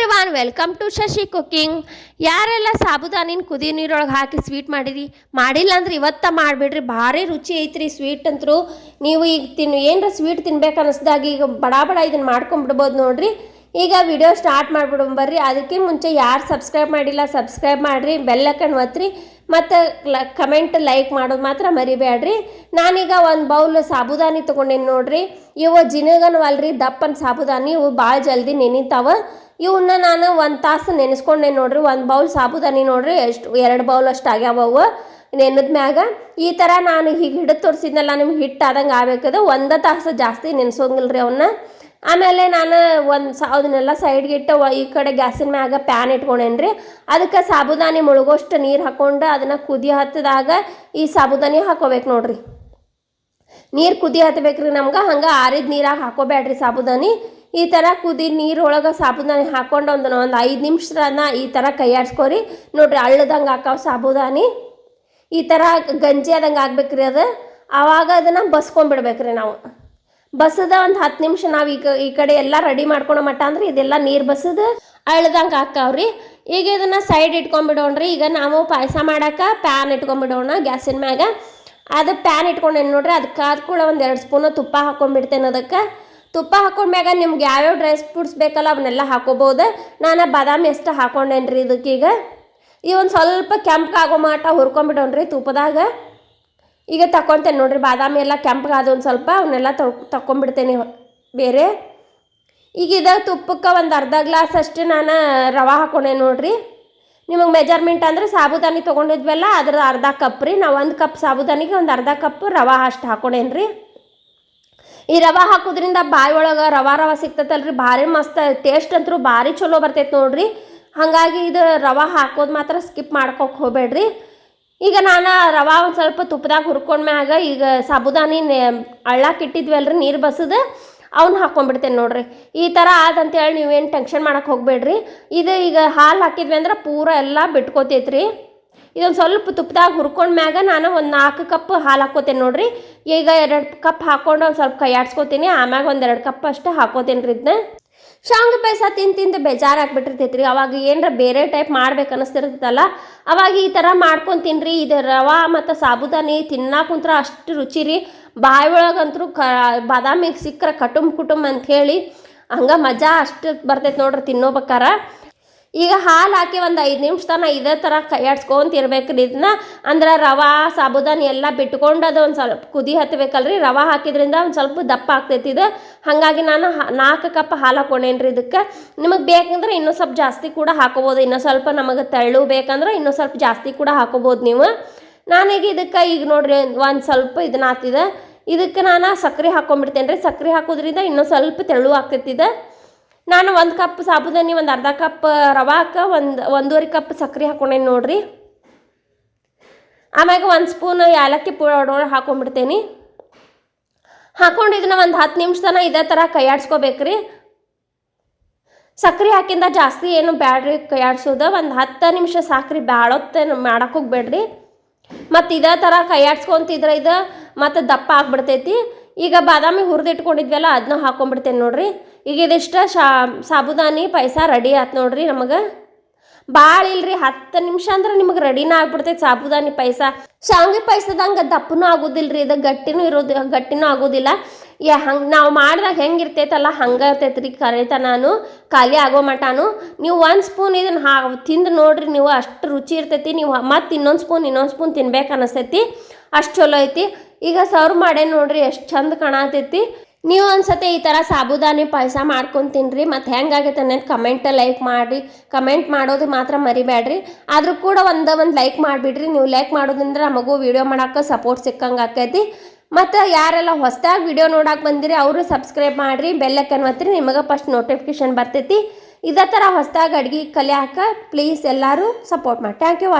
Everyone welcome to Shashi cooking ಯಾರೆಲ್ಲ ಸಾಬುದಾನಿನ ಕುದಿ ನೀರೊಳಗೆ ಹಾಕಿ ಸ್ವೀಟ್ ಮಾಡಿರಿ? ಮಾಡಿಲ್ಲ ಅಂದ್ರೆ ಇವತ್ತ ಮಾಡಿಬಿಡ್ರಿ. ಭಾರಿ ರುಚಿ ಐತ್ರಿ ಸ್ವೀಟ್ ಅಂತರೂ. ನೀವು ಈಗ ತಿನ್ನು ಏನರ ಸ್ವೀಟ್ ತಿನ್ಬೇಕು ಅನ್ನಿಸ್ದಾಗ ಈಗ ಬಡ ಬಡ ಇದನ್ನು ಮಾಡ್ಕೊಂಬಿಡ್ಬೋದು ನೋಡ್ರಿ. ಈಗ ವಿಡಿಯೋ ಸ್ಟಾರ್ಟ್ ಮಾಡಿಬಿಡೋಣ ಬರ್ರಿ. ಅದಕ್ಕೆ ಮುಂಚೆ ಯಾರು ಸಬ್ಸ್ಕ್ರೈಬ್ ಮಾಡಿಲ್ಲ ಸಬ್ಸ್ಕ್ರೈಬ್ ಮಾಡಿರಿ. ಬೆಲ್ಲಕ್ಕನ್ ಒತ್ತಿರಿ ಮತ್ತು ಕಮೆಂಟ್ ಲೈಕ್ ಮಾಡೋದು ಮಾತ್ರ ಮರಿಬೇಡ್ರಿ ನಾನೀಗ ಒಂದು ಬೌಲ್ ಸಾಬುದಾನಿ ತೊಗೊಂಡೇನಿ ನೋಡ್ರಿ. ಇವು ಜಿನಗನವಲ್ರಿ ದಪ್ಪನ ಸಾಬುದಾನಿ. ಇವು ಭಾಳ ಜಲ್ದಿ ನೆನೀತಾವ. ಇವನ್ನ ನಾನು ಒಂದು ತಾಸು ನೆನೆಸ್ಕೊಂಡೆ ನೋಡ್ರಿ. ಒಂದು ಬೌಲ್ ಸಾಬುದಾನಿ ನೋಡ್ರಿ. ಎಷ್ಟು, ಎರಡು ಬೌಲ್ ಅಷ್ಟು ಆಗ್ಯಾವ ಅವು ನೆನೆದ ಮ್ಯಾಗ. ಈ ಥರ ನಾನು ಹೀಗೆ ಹಿಡಿದು ತೋರಿಸಿದ್ನಲ್ಲ, ನಿಮ್ಗೆ ಹಿಟ್ಟು ಆದಂಗೆ ಆಗ್ಬೇಕದು. ಒಂದು ತಾಸು ಜಾಸ್ತಿ ನೆನೆಸೋಂಗಿಲ್ಲ ರೀ ಅವನ್ನ ಆಮೇಲೆ ನಾನು ಒಂದು ಸಾ ಅದನ್ನೆಲ್ಲ ಸೈಡ್ಗೆ ಇಟ್ಟು ಈ ಕಡೆ ಗ್ಯಾಸಿನ ಮ್ಯಾಗ ಪ್ಯಾನ್ ಇಟ್ಕೊಂಡೇನ್ರಿ. ಅದಕ್ಕೆ ಸಾಬುದಾನಿ ಮುಳುಗೋಷ್ಟು ನೀರು ಹಾಕ್ಕೊಂಡು ಅದನ್ನು ಕುದಿ ಹತ್ತಿದಾಗ ಈ ಸಾಬುದಾನಿ ಹಾಕೋಬೇಕು ನೋಡ್ರಿ. ನೀರು ಕುದಿ ಹತ್ತಬೇಕ್ರಿ ನಮ್ಗೆ, ಹಂಗೆ ಆರಿದ ನೀರಾಗ ಹಾಕೋಬೇಡ್ರಿ ಸಾಬುದಾನಿ. ಈ ಥರ ಕುದಿ ನೀರೊಳಗೆ ಸಾಬುದಾನಿ ಹಾಕೊಂಡು ಒಂದು ಒಂದು ಐದು ನಿಮಿಷನ ಈ ಥರ ಕೈಯಾಡ್ಸ್ಕೊರಿ. ನೋಡ್ರಿ ಅಳ್ಳದಂಗೆ ಹಾಕಾವ ಸಾಬುದಾನಿ. ಈ ಥರ ಗಂಜಿ ಆದಂಗೆ ಆಗ್ಬೇಕ್ರಿ ಅದು. ಆವಾಗ ಅದನ್ನು ಬಸ್ಕೊಂಡ್ಬಿಡ್ಬೇಕ್ರಿ ನಾವು. ಬಸದ ಒಂದು ಹತ್ತು ನಿಮಿಷ ನಾವು ಈಗ ಈ ಕಡೆ ಎಲ್ಲ ರೆಡಿ ಮಾಡ್ಕೊಳೋ ಮಟ್ಟ ಅಂದ್ರೆ ಇದೆಲ್ಲ ನೀರು ಬಸದ ಅಳ್ದಂಗೆ ಹಾಕಾವ್ರಿ ಈಗ ಇದನ್ನ ಸೈಡ್ ಇಟ್ಕೊಂಡ್ಬಿಡೋಣ್ರಿ ಈಗ ನಾವು ಪಾಯಸ ಮಾಡಕ್ಕೆ ಪ್ಯಾನ್ ಇಟ್ಕೊಂಡ್ಬಿಡೋಣ ಗ್ಯಾಸಿನ ಮ್ಯಾಗ. ಅದು ಪ್ಯಾನ್ ಇಟ್ಕೊಂಡೇನು ನೋಡ್ರಿ ಅದಕ್ಕೆ ಅದು ಕೂಡ ಒಂದು ಎರಡು ಸ್ಪೂನು ತುಪ್ಪ ಹಾಕೊಂಡ್ಬಿಡ್ತೇನೆ ಅದಕ್ಕೆ. ತುಪ್ಪ ಹಾಕೊಂಡ್ಮ್ಯಾಗ ನಿಮ್ಗೆ ಯಾವ್ಯಾವ ಡ್ರೈ ಫ್ರೂಟ್ಸ್ ಬೇಕಲ್ಲ ಅವನ್ನೆಲ್ಲ ಹಾಕೋಬೋದು. ನಾನು ಬಾದಾಮಿ ಎಷ್ಟು ಹಾಕೊಂಡೇನ್ರಿ ಇದಕ್ಕೀಗ. ಈ ಒಂದು ಸ್ವಲ್ಪ ಕೆಂಪಗಾಗೋ ಮಟ್ಟ ಹುರ್ಕೊಂಬಿಡೋಣ್ರಿ ತುಪ್ಪದಾಗ ಈಗ ತಗೊತೇನೆ ನೋಡ್ರಿ, ಬಾದಾಮಿ ಎಲ್ಲ ಕೆಂಪಗಾದ ಒಂದು ಸ್ವಲ್ಪ ಅವನ್ನೆಲ್ಲ ತಗೊಂಬಿಡ್ತೇನೆ ಬೇರೆ. ಈಗ ಇದು ತುಪ್ಪಕ್ಕೆ ಒಂದು ಅರ್ಧ ಗ್ಲಾಸ್ ಅಷ್ಟು ನಾನು ರವೆ ಹಾಕೊಂಡೆ ನೋಡ್ರಿ. ನಿಮಗೆ ಮೆಜರ್ಮೆಂಟ್ ಅಂದ್ರೆ ಸಾಬುದಾನಿ ತೊಗೊಂಡಿದ್ವಲ್ಲ ಅದ್ರ ಅರ್ಧ ಕಪ್ ರೀ. ನಾವು ಒಂದು ಕಪ್ ಸಾಬುದಾನಿಗೆ ಒಂದು ಅರ್ಧ ಕಪ್ ರವೆ ಅಷ್ಟು ಹಾಕೊಂಡೇನು ರೀ ಈ ರವೆ ಹಾಕೋದ್ರಿಂದ ಬಾಯಿ ಒಳಗೆ ರವಾ ಸಿಗ್ತೈತಲ್ಲ ರೀ ಭಾರಿ ಮಸ್ತ್ ಟೇಸ್ಟ್ ಅಂತೂ ಭಾರಿ ಚಲೋ ಬರ್ತೈತೆ ನೋಡ್ರಿ. ಹಾಗಾಗಿ ಇದು ರವೆ ಹಾಕೋದು ಮಾತ್ರ ಸ್ಕಿಪ್ ಮಾಡ್ಕೊಕ್ಕೆ ಹೋಗ್ಬೇಡ್ರಿ. ಈಗ ನಾನು ರವೆ ಒಂದು ಸ್ವಲ್ಪ ತುಪ್ಪದಾಗ ಹುರ್ಕೊಂಡ್ಮ್ಯಾಗ ಈಗ ಸಾಬುದಾನಿ ನೆ ಅಲ್ರಿ ನೀರು ಬಸದು ಅವ್ನ ಹಾಕೊಂಡ್ಬಿಡ್ತೇನೆ ನೋಡ್ರಿ. ಈ ಥರ ಆದಂತೇಳಿ ನೀವೇನು ಟೆನ್ಷನ್ ಮಾಡಕ್ಕೆ ಹೋಗಬೇಡ್ರಿ. ಇದು ಈಗ ಹಾಲು ಹಾಕಿದ್ವಿ ಅಂದ್ರೆ ಪೂರ ಎಲ್ಲ ಬಿಟ್ಕೋತೈತ್ರಿ. ಇದೊಂದು ಸ್ವಲ್ಪ ತುಪ್ಪದಾಗ ಹುರ್ಕೊಂಡ್ಮ್ಯಾಗ ನಾನು ಒಂದು ನಾಲ್ಕು ಕಪ್ ಹಾಲು ಹಾಕೋತೇನೆ ನೋಡ್ರಿ. ಈಗ ಎರಡು ಕಪ್ ಹಾಕೊಂಡು ಒಂದು ಸ್ವಲ್ಪ ಕೈ ಆಡ್ಸ್ಕೊತೀನಿ ಆಮ್ಯಾಗ ಒಂದು ಎರಡು ಕಪ್ ಅಷ್ಟು ಹಾಕೋತೇನೆ ರೀ ಇದನ್ನ ಶಾವಿಗೆ ಪಾಯಸ ತಿಂದು ತಿಂದು ಬೇಜಾರಾಗ್ಬಿಟ್ಟಿರ್ತೈತೆ ರೀ ಅವಾಗ ಏನರ ಬೇರೆ ಟೈಪ್ ಮಾಡ್ಬೇಕು ಅನಿಸ್ತಿರ್ತೈತಲ್ಲ, ಅವಾಗ ಈ ಥರ ಮಾಡ್ಕೊಂಡು ತಿನ್ರಿ, ಇದು ರವಾ ಮತ್ತು ಸಾಬುದಾನಿ ತಿನ್ನಾ ಕುಂತ್ರ ಅಷ್ಟು ರುಚಿ ರೀ. ಬಾಯಿ ಒಳಗಂತೂ ಕ ಬಾದಾಮಿಗೆ ಸಿಕ್ಕರೆ ಕಟುಂಬ ಕುಟುಂಬ ಅಂತ ಹೇಳಿ, ಹಂಗೆ ಮಜಾ ಅಷ್ಟು ಬರ್ತೈತೆ ನೋಡ್ರಿ ತಿನ್ನೋಬೇಕಾರ ಈಗ ಹಾಲು ಹಾಕಿ ಒಂದು ಐದು ನಿಮಿಷ ತನ ಇದೇ ಥರ ಕೈಯಾಡ್ಸ್ಕೊಂತ ಇರ್ಬೇಕ್ರಿ. ಇದನ್ನ ಅಂದ್ರೆ ರವಾ, ಸಾಬುದಾನಿ ಎಲ್ಲ ಬಿಟ್ಕೊಂಡು ಅದು ಒಂದು ಸ್ವಲ್ಪ ಕುದಿ ಹತ್ತಬೇಕಲ್ರಿ ರವೆ ಹಾಕಿದ್ರಿಂದ ಒಂದು ಸ್ವಲ್ಪ ದಪ್ಪ ಆಗ್ತೈತಿ ಇದು. ಹಾಗಾಗಿ ನಾನು ನಾಲ್ಕು ಕಪ್ ಹಾಲು ಹಾಕೊಂಡೇನ್ರಿ ಇದಕ್ಕೆ. ನಿಮಗೆ ಬೇಕಂದ್ರೆ ಇನ್ನೂ ಸ್ವಲ್ಪ ಜಾಸ್ತಿ ಕೂಡ ಹಾಕೋಬೋದು. ಇನ್ನೂ ಸ್ವಲ್ಪ ನಮಗೆ ತೆಳ್ಳು ಬೇಕಂದ್ರೆ ಇನ್ನೂ ಸ್ವಲ್ಪ ಜಾಸ್ತಿ ಕೂಡ ಹಾಕೋಬೋದು ನೀವು. ನಾನೀಗ ಇದಕ್ಕೆ ಈಗ ನೋಡ್ರಿ ಒಂದು ಸ್ವಲ್ಪ ಇದನ್ನ ಹಾಕ್ತಿದೆ ಇದಕ್ಕೆ ನಾನು ಸಕ್ಕರೆ ಹಾಕೊಂಡ್ಬಿಡ್ತೇನೆ ರೀ ಸಕ್ಕರೆ ಹಾಕೋದ್ರಿಂದ ಇನ್ನೂ ಸ್ವಲ್ಪ ತೆಳ್ಳು ಆಗ್ತೈತಿದೆ ನಾನು ಒಂದು ಕಪ್ ಸಾಬುದಾನಿ, ಒಂದು ಅರ್ಧ ಕಪ್ ರವಾಕ್ಕೆ ಒಂದು ಒಂದೂವರೆ ಕಪ್ ಸಕ್ಕರೆ ಹಾಕೊಂಡೇನಿ ನೋಡ್ರಿ. ಆಮ್ಯಾಗ ಒಂದು ಸ್ಪೂನ್ ಏಲಕ್ಕಿ ಪೌಡರ್ ಹಾಕೊಂಡ್ಬಿಡ್ತೇನೆ. ಹಾಕೊಂಡು ಇದನ್ನ ಒಂದು ಹತ್ತು ನಿಮಿಷ ಇದೇ ಥರ ಕೈಯಾಡ್ಸ್ಕೋಬೇಕ್ರಿ. ಸಕ್ಕರೆ ಹಾಕಿಂದ ಜಾಸ್ತಿ ಏನು ಬ್ಯಾಡ್ರಿ ಕೈಯಾಡ್ಸೋದು. ಒಂದು ಹತ್ತು ನಿಮಿಷ ಸಾಕ್ರಿ, ಬ್ಯಾಳೊತ್ತೆ ಮಾಡಕ್ಕೆ ಹೋಗ್ಬೇಡ್ರಿ. ಮತ್ತು ಇದೇ ಥರ ಕೈಯಾಡ್ಸ್ಕೊಂತಿದ್ರೆ ಇದು ಮತ್ತು ದಪ್ಪ ಆಗ್ಬಿಡ್ತೈತಿ. ಈಗ ಬಾದಾಮಿ ಹುರಿದಿಟ್ಕೊಂಡಿದ್ವಲ್ಲ ಅದನ್ನ ಹಾಕೊಂಡ್ಬಿಡ್ತೇನೆ ನೋಡ್ರಿ. ಈಗ ಇದಿಷ್ಟ ಶಾ, ಸಾಬುದಾನಿ, ಪಾಯಸ ರೆಡಿ ಆಯ್ತು ನೋಡ್ರಿ ನಮಗೆ. ಭಾಳ ಇಲ್ರಿ, ಹತ್ತು ನಿಮಿಷ ಅಂದ್ರೆ ನಿಮಗೆ ರೆಡಿನ ಆಗ್ಬಿಡ್ತೈತೆ ಸಾಬುದಾನಿ, ಪಾಯಸ. ಶಾವಿಗೆ ಪಾಯಸದಂಗೆ ದಪ್ಪನೂ ಆಗೋದಿಲ್ಲ ರೀ ಇದು ಗಟ್ಟಿನೂ ಇರೋದು, ಗಟ್ಟಿನೂ ಆಗೋದಿಲ್ಲ. ಯಾ, ಹಂಗೆ, ನಾವು ಮಾಡಿದಾಗ ಹೆಂಗೆ ಇರ್ತೈತಲ್ಲ, ಹಂಗೆ ಇರ್ತೈತೆ ರೀ ಕರೆತ ನಾನು. ಖಾಲಿ ಆಗೋ ಮಟಾನು. ನೀವು ಒಂದು ಸ್ಪೂನ್ ಇದನ್ನು ಹಾ, ತಿಂದು ನೋಡ್ರಿ, ನೀವು ಅಷ್ಟು ರುಚಿ ಇರ್ತೈತಿ. ನೀವು ಮತ್ತೆ ಇನ್ನೊಂದು ಸ್ಪೂನ್ ಇನ್ನೊಂದು ಸ್ಪೂನ್ ತಿನ್ಬೇಕು ಅನಿಸ್ತೈತಿ. ಅಷ್ಟು ಚಲೋ ಐತಿ. ಈಗ ಸರ್ವ್ ಮಾಡೇ ನೋಡ್ರಿ, ಎಷ್ಟು ಚಂದ ಕಾಣತೈತಿ. ನೀವು ಒಂದ್ಸತಿ ಈ ಥರ ಸಾಬುದಾನಿ ಪಾಯಸ ಮಾಡ್ಕೊಂಡು ತಿನ್ರಿ, ಮತ್ತು ಹೆಂಗಾಗೈತೆ ಅನ್ನೋದು ಕಮೆಂಟ್ ಲೈಕ್ ಮಾಡಿ ಕಮೆಂಟ್ ಮಾಡೋದು ಮಾತ್ರ ಮರಿಬೇಡ್ರಿ ಆದರೂ ಕೂಡ ಒಂದು ಒಂದು ಲೈಕ್ ಮಾಡಿಬಿಡ್ರಿ. ನೀವು ಲೈಕ್ ಮಾಡೋದ್ರಿಂದ ನಮಗೂ ವಿಡಿಯೋ ಮಾಡೋಕ್ಕೆ ಸಪೋರ್ಟ್ ಸಿಕ್ಕಂಗೆ ಆಕೈತಿ. ಮತ್ತು ಯಾರೆಲ್ಲ ಹೊಸದಾಗಿ ವಿಡಿಯೋ ನೋಡಕ್ಕೆ ಬಂದಿರಿ, ಅವರು ಸಬ್ಸ್ಕ್ರೈಬ್ ಮಾಡಿರಿ ಬೆಲ್ಲಕ್ಕನ್ ಒತ್ತಿರಿ, ನಿಮಗೆ ಫಸ್ಟ್ ನೋಟಿಫಿಕೇಶನ್ ಬರ್ತೈತಿ. ಇದೇ ಥರ ಹೊಸದಾಗಿ ಅಡುಗೆ ಕಲಿಯಾಕ ಪ್ಲೀಸ್ ಎಲ್ಲರೂ ಸಪೋರ್ಟ್ ಮಾಡಿ. Thank you watch